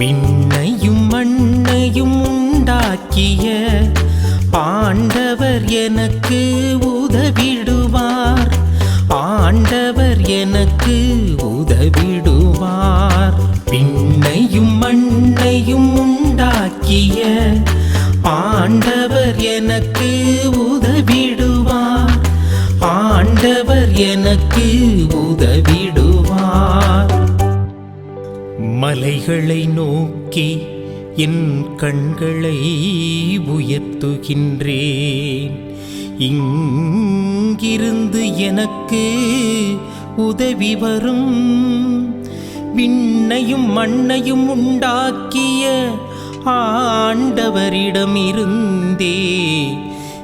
விண்ணையும் மண்ணையும் உண்டாக்கிய ஆண்டவர் எனக்கு உதவிடுவார். ஆண்டவர் எனக்கு உதவிடுவார். விண்ணையும் மண்ணையும் உண்டாக்கிய ஆண்டவர் எனக்கு உதவிடுவார். ஆண்டவர் எனக்கு மலைகளை நோக்கி என் கண்களை உயர்த்துகின்றேன். இங்கிருந்து எனக்கு உதவி வரும். விண்ணையும் மண்ணையும் உண்டாக்கிய ஆண்டவரிடமிருந்தே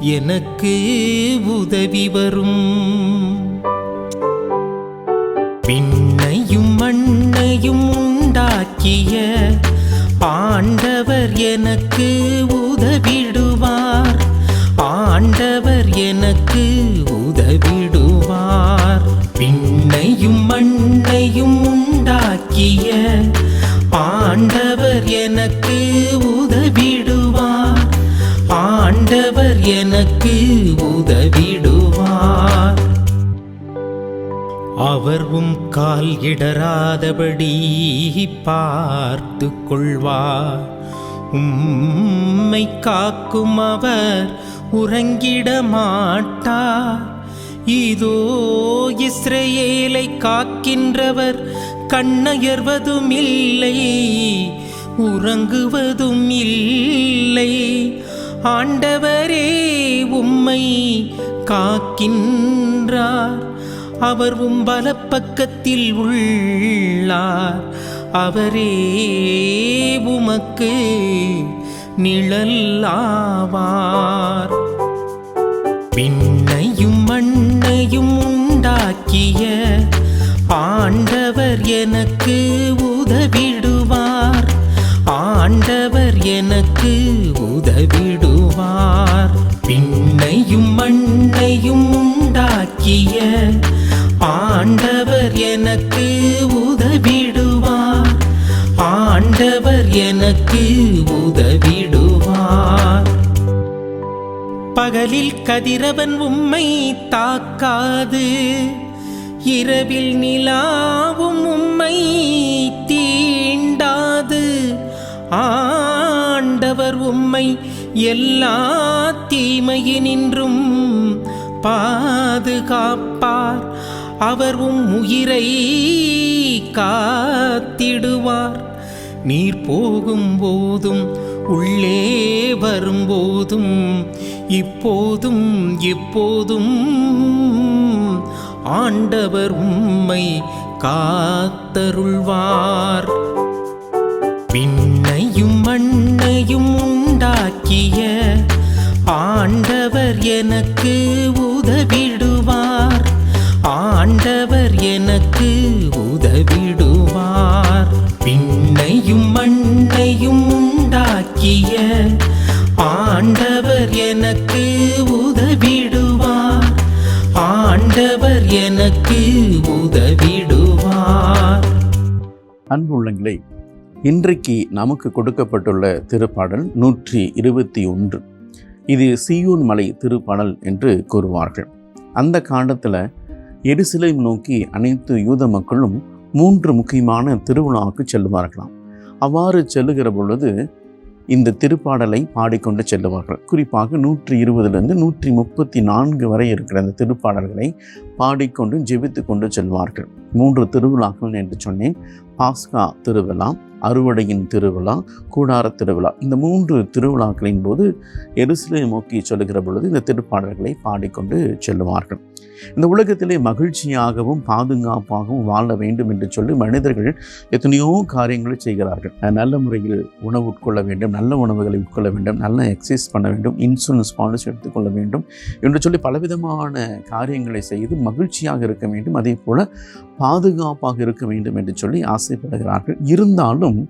எனக்கு உதவி வரும். விண்ணையும் மண்ணையும் உண்டாக்கிய ஆண்டவர் எனக்கு உதவிடுவார். ஆண்டவர் எனக்கு உதவிடுவார். விண்ணையும் மண்ணையும் உண்டாக்கிய ஆண்டவர் எனக்கு உதவிடுவார். ஆண்டவர் எனக்கு கால் இடராதபடி பார்த்து கொள்வார் உம்மை காக்கும் அவர் உறங்கிட மாட்டார். இதோ இஸ்ரேலை காக்கின்றவர் கண்ணயர்வதும் இல்லை உறங்குவதும் இல்லை. ஆண்டவரே உம்மை காக்கின்றார். அவர் உம் பக்கத்தில் உள்ளார். அவரே உமக்கு நிழல்லாவார் விண்ணையும் மண்ணையும் உண்டாக்கிய ஆண்டவர் எனக்கு உதவிடுவார். ஆண்டவர் எனக்கு உதவிடுவார். விண்ணையும் மண்ணையும் உண்டாக்கிய ஆண்டவர் எனக்கு உதவிடுவார். ஆண்டவர் எனக்கு உதவிடுவார். பகலில் கதிரவன் உம்மை தாக்காது. இரவில் நிலாவும் உம்மை தீண்டாது. ஆண்டவர் உம்மை எல்லா தீமையினின்றும் பாதுகாப்பார். அவர் உம் உயிரை காத்திடுவார். நீர் போகும் போதும் உள்ளே வரும்போதும் இப்போதும் எப்போதும் ஆண்டவர் உம்மை காத்தருள்வார். விண்ணையும் மண்ணையும் உண்டாக்கிய ஆண்டவர் எனக்கு உதவி ஆண்டவர் எனக்கு உதவிடுவார். விண்ணையும் மண்ணையும் உண்டாக்கிய ஆண்டவர் எனக்கு உதவிடுவார். ஆண்டவர் எனக்கு உதவிடுவார். அன்புள்ளங்களே இன்றைக்கு நமக்கு கொடுக்கப்பட்டுள்ள திருப்பாடல் நூற்றி இருபத்தி ஒன்று. இது சியூன் மலை திருப்பாடல் என்று கூறுவார்கள். அந்த காலத்தில் எருசலேம் நோக்கி அனைத்து யூத மக்களும் மூன்று முக்கியமான திருவிழாவுக்கு செல்லுவார்களாம். அவ்வாறு செல்லுகிற பொழுது இந்த திருப்பாடலை பாடிக்கொண்டு செல்லுவார்கள். குறிப்பாக நூற்றி இருபதுலேருந்து நூற்றி முப்பத்தி நான்கு வரை இருக்கிற அந்த திருப்பாடல்களை பாடிக்கொண்டு ஜெபித்து கொண்டு செல்வார்கள். மூன்று திருவிழாக்கள் என்று சொன்னேன். பாஸ்கா திருவிழா அறுவடையின் திருவிழா கூடார திருவிழா. இந்த மூன்று திருவிழாக்களின் போது எருசலே நோக்கி சொல்லுகிற பொழுது இந்த திருப்பாடல்களை பாடிக்கொண்டு செல்லுவார்கள் இந்த உலகத்திலே மகிழ்ச்சியாகவும் பாதுகாப்பாகவும் வாழ வேண்டும் என்று சொல்லி மனிதர்கள் எத்தனையோ காரியங்களை செய்கிறார்கள். நல்ல முறையில் உணவு உட்கொள்ள வேண்டும் நல்ல உணவுகளை உட்கொள்ள வேண்டும் நல்ல எக்ஸசைஸ் பண்ண வேண்டும் இன்சூரன்ஸ் பாலிசி எடுத்துக்கொள்ள வேண்டும் என்று சொல்லி பலவிதமான காரியங்களை செய்து மகிழ்ச்சியாக இருக்க வேண்டும். அதே போல பாதுகாப்பாக இருக்க வேண்டும் என்று சொல்லி ஆசைப்படுகிறார்கள். இருந்தாலும்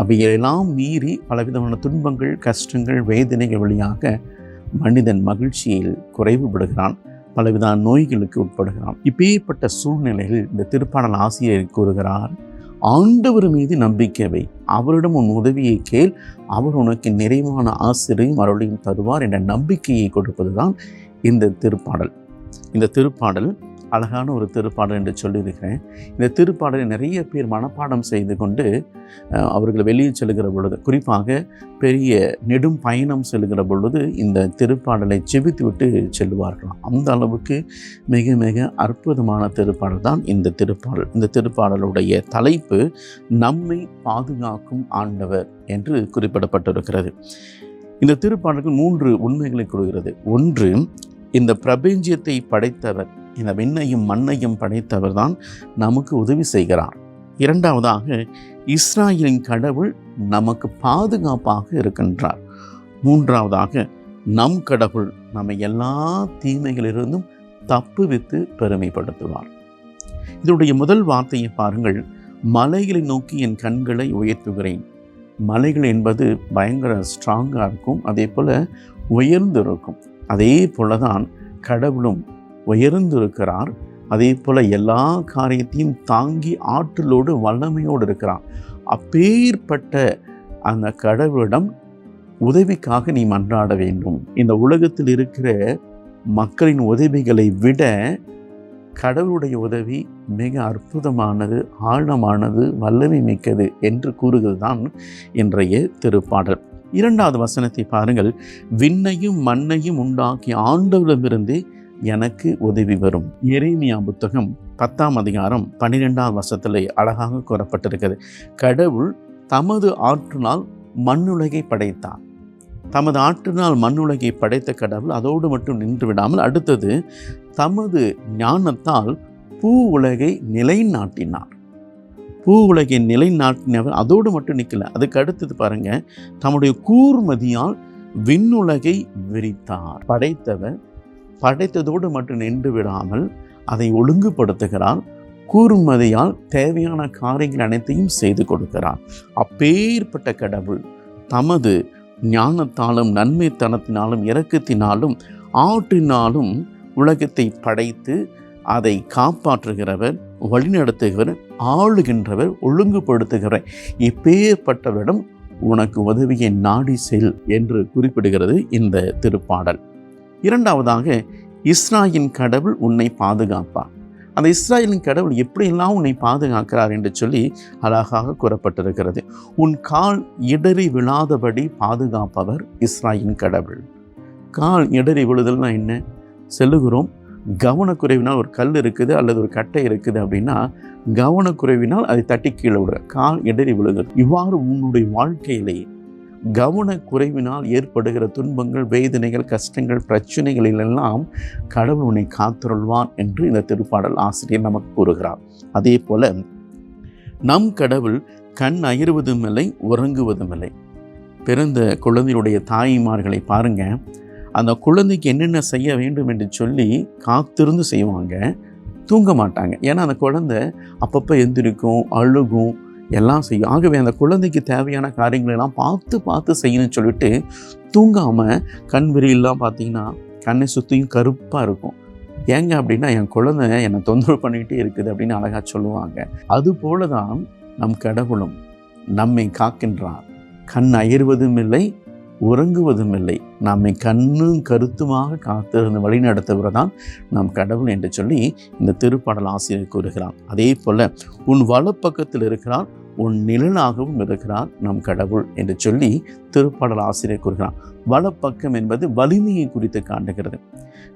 அவையெல்லாம் மீறி பலவிதமான துன்பங்கள் கஷ்டங்கள் வேதனைகள் வழியாக மனிதன் மகிழ்ச்சியில் குறைவுபடுகிறான் பலவித நோய்களுக்கு உட்படுகிறான். இப்பேற்பட்ட சூழ்நிலையில் இந்த திருப்பாடல் ஆசிரியர் கூறுகிறார் ஆண்டவர் மீது நம்பிக்கைவை அவரிடம் உன் உதவியை கேள். அவர் உனக்கு நிறைவான ஆசிரியையும் அருளையும் தருவார் என்ற நம்பிக்கையை கொடுப்பதுதான் இந்த திருப்பாடல். இந்த திருப்பாடல் அழகான ஒரு திருப்பாடல் என்று சொல்லியிருக்கிறேன். இந்த திருப்பாடலை நிறைய பேர் மனப்பாடம் செய்து கொண்டு அவர்கள் வெளியே செல்கிற பொழுது குறிப்பாக பெரிய நெடும் பயணம் செல்கிற பொழுது இந்த திருப்பாடலை செபித்து விட்டு செல்வார்களாம். அந்த அளவுக்கு மிக மிக அற்புதமான திருப்பாடல் தான் இந்த திருப்பாடல். இந்த திருப்பாடலுடைய தலைப்பு நம்மை பாதுகாக்கும் ஆண்டவர் என்று குறிப்பிடப்பட்டிருக்கிறது. இந்த திருப்பாடலுக்கு மூன்று உண்மைகளை கூறுகிறது. ஒன்று இந்த பிரபஞ்சத்தை படைத்தவர் இந்த விண்ணையும் மண்ணையும் படைத்தவர் தான் நமக்கு உதவி செய்கிறார். இரண்டாவதாக இஸ்ராயலின் கடவுள் நமக்கு பாதுகாப்பாக இருக்கின்றார். மூன்றாவதாக நம் கடவுள் நம்மை எல்லா தீமைகளிலிருந்தும் தப்புவித்து பெருமைப்படுத்துவார். இதனுடைய முதல் வார்த்தையை பாருங்கள். மலைகளை நோக்கி என் கண்களை உயர்த்துகிறேன். மலைகள் என்பது பயங்கர ஸ்ட்ராங்காக இருக்கும் அதே போல் உயர்ந்து இருக்கும் அதே போல தான் கடவுளும் உயர்ந்திருக்கிறார். அதே போல் எல்லா காரியத்தையும் தாங்கி ஆற்றலோடு வல்லமையோடு இருக்கிறார். அப்பேற்பட்ட அந்த கடவுளிடம் உதவிக்காக நீ மன்றாட வேண்டும். இந்த உலகத்தில் இருக்கிற மக்களின் உதவிகளை விட கடவுளுடைய உதவி மிக அற்புதமானது ஆழமானது வல்லமை மிக்கது என்று கூறுகிறது தான் இன்றைய திருப்பாடல். இரண்டாவது வசனத்தை பாருங்கள். விண்ணையும் மண்ணையும் உண்டாக்கி ஆண்டவரிடமிருந்து எனக்கு உதவி வரும். எரேமியா புத்தகம் பத்தாம் அதிகாரம் பன்னிரெண்டாம் வருஷத்தில் அழகாக கூறப்பட்டிருக்கிறது. கடவுள் தமது ஆற்றினால் மண்ணுலகை படைத்தார். தமது ஆற்றினால் மண்ணுலகை படைத்த கடவுள் அதோடு மட்டும் நின்று விடாமல் அடுத்தது தமது ஞானத்தால் பூ உலகை நிலைநாட்டினார். பூ உலகை நிலைநாட்டினவர் அதோடு மட்டும் நிற்கல அதுக்கு அடுத்தது பாருங்கள் தம்முடைய கூர்மதியால் விண்ணுலகை விரித்தார். படைத்தவர் படைத்ததோடு மட்டும் நின்று விடாமல் அதை ஒழுங்குபடுத்துகிறார். கூர்மதியால் தேவையான காரியங்கள் அனைத்தையும் செய்து கொடுக்கிறார். அப்பேற்பட்ட கடவுள் தமது ஞானத்தாலும் நன்மைத்தனத்தினாலும் இரக்கத்தினாலும் ஆற்றினாலும் உலகத்தை படைத்து அதை காப்பாற்றுகிறவர் வழிநடத்துகிறவர் ஆளுகின்றவர் ஒழுங்குபடுத்துகிறவர் இப்பேற்பட்டவரிடம் உனக்கு உதவியை நாடி செல் என்று குறிப்பிடுகிறது இந்த திருப்பாடல். இரண்டாவதாக இஸ்ராயின் கடவுள் உன்னை பாதுகாப்பார். அந்த இஸ்ராயலின் கடவுள் எப்படியெல்லாம் உன்னை பாதுகாக்கிறார் என்று சொல்லி அழகாக கூறப்பட்டிருக்கிறது. உன் கால் இடறி விழாதபடி பாதுகாப்பவர் இஸ்ராயின் கடவுள். கால் இடறி விழுதல்னா என்ன? செல்லுகிறோம். கவனக்குறைவினால் ஒரு கல் இருக்குது அல்லது ஒரு கட்டை இருக்குது அப்படின்னா கவனக்குறைவினால் அதை தட்டி கீழே விடுற. கால் இடறி விழுகிறது. இவ்வாறு உன்னுடைய வாழ்க்கையிலே கவனக்குறைவினால் ஏற்படுகிற துன்பங்கள் வேதனைகள் கஷ்டங்கள் பிரச்சனைகளிலெல்லாம் கடவுள் உன்னை காத்துருள்வான் என்று இந்த திருப்பாடல் ஆசிரியர் நமக்கு கூறுகிறார். அதே போல நம் கடவுள் கண் அயறுவதும் இல்லை உறங்குவதும் இல்லை. பிறந்த குழந்தையுடைய தாய்மார்களை பாருங்கள் அந்த குழந்தைக்கு என்னென்ன செய்ய வேண்டும் என்று சொல்லி காத்திருந்து செய்வாங்க. தூங்க மாட்டாங்க ஏன்னா அந்த குழந்தை அப்பப்போ எந்திரிக்கும் அழுகும் எல்லாம் செய்யும். ஆகவே அந்த குழந்தைக்கு தேவையான காரியங்களெல்லாம் பார்த்து பார்த்து செய்யணும்னு சொல்லிட்டு தூங்காமல் கண் விரியெல்லாம் பார்த்தீங்கன்னா கண்ணை சுற்றியும் கருப்பாக இருக்கும். ஏங்க அப்படின்னா என் குழந்தை என்னை தொந்தரவு பண்ணிக்கிட்டே இருக்குது அப்படின்னு அழகாக சொல்லுவாங்க. அதுபோல தான் நம் கடவுளும் நம்மை காக்கின்றார். கண் அயர்வதும் இல்லை உறங்குவதும் இல்லை நம்மை கண்ணும் கருத்துமாக காத்திருந்து வழி தான் நம் கடவுள் என்று சொல்லி இந்த திருப்பாடல் ஆசிரியர் கூறுகிறார். அதே போல உன் வலப்பக்கத்தில் இருக்கிறார் உன் நிழலாகவும் இருக்கிறார் நம் கடவுள் என்று சொல்லி திருப்பாடல் ஆசிரியர் கூறுகிறார். வலப்பக்கம் என்பது வலிமையை குறித்து காட்டுகிறது.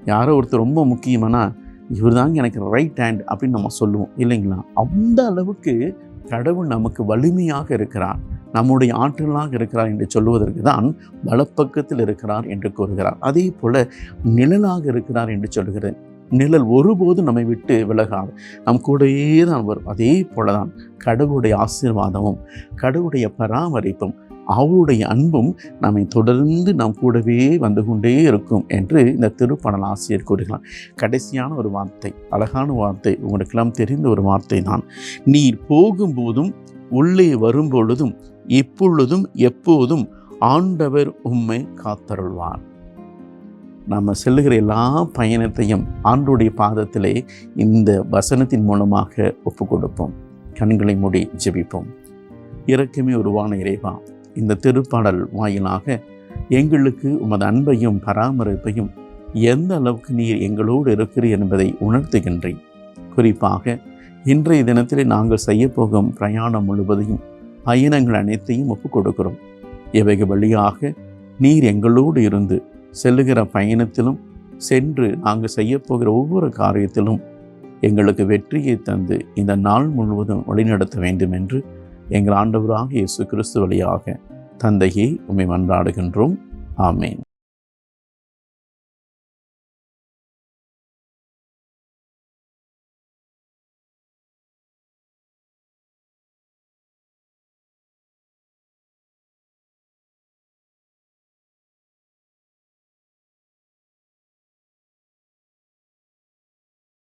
யாரோ ஒருத்தர் ரொம்ப முக்கியமானா இவர் தாங்க எனக்கு ரைட் ஹேண்ட் அப்படின்னு நம்ம சொல்லுவோம் இல்லைங்களா? அந்த அளவுக்கு கடவுள் நமக்கு வலிமையாக இருக்கிறார். நம்முடைய ஆற்றலாக இருக்கிறார் என்று சொல்லுவதற்கு தான் வலப்பக்கத்தில் இருக்கிறார் என்று கூறுகிறார். அதே போல நிழலாக இருக்கிறார் என்று சொல்கிறேன் நிழல் ஒருபோதும் நம்மை விட்டு விலகாது. நம் கூடையே தான் வரும். அதே போல தான் கடவுளுடைய ஆசீர்வாதமும் கடவுளுடைய பராமரிப்பும் அவருடைய அன்பும் நம்மை தொடர்ந்து நம் கூடவே வந்து கொண்டே இருக்கும் என்று இந்த திருப்பணல் ஆசிரியர் கூறுகிறார். கடைசியான ஒரு வார்த்தை அழகான வார்த்தை உங்களுக்கெல்லாம் தெரிந்த ஒரு வார்த்தை தான். நீர் போகும்போதும் உள்ளே வரும்பொழுதும் இப்பொழுதும் எப்போதும் ஆண்டவர் உம்மை காத்தருள்வார். நம்ம செல்லுகிற எல்லா பயணத்தையும் ஆண்டுடைய பாதத்திலே இந்த வசனத்தின் மூலமாக ஒப்பு கொடுப்போம் கண்களை மூடி ஜெபிப்போம். இறக்கமே உருவான இறைவா இந்த திருப்பாடல் வாயிலாக எங்களுக்கு உமது அன்பையும் பராமரிப்பையும் எந்த அளவுக்கு நீர் எங்களோடு இருக்கிறீர் என்பதை உணர்த்துகின்றேன். குறிப்பாக இன்றைய தினத்திலே நாங்கள் செய்யப்போகும் பிரயாணம் முழுவதையும் பயணங்கள் அனைத்தையும் ஒப்புக் கொடுக்கிறோம் இவைகள் வழியாக நீர் எங்களோடு இருந்து செல்லுகிற பயணத்திலும் சென்று நாங்கள் செய்யப்போகிற ஒவ்வொரு காரியத்திலும் எங்களுக்கு வெற்றியை தந்து இந்த நாள் முழுவதும் வழிநடத்த வேண்டும் என்று எங்கள் ஆண்டவராக இயேசு கிறிஸ்து வழியாக தந்தையே உண்மை மன்றாடுகின்றோம். ஆமேன்.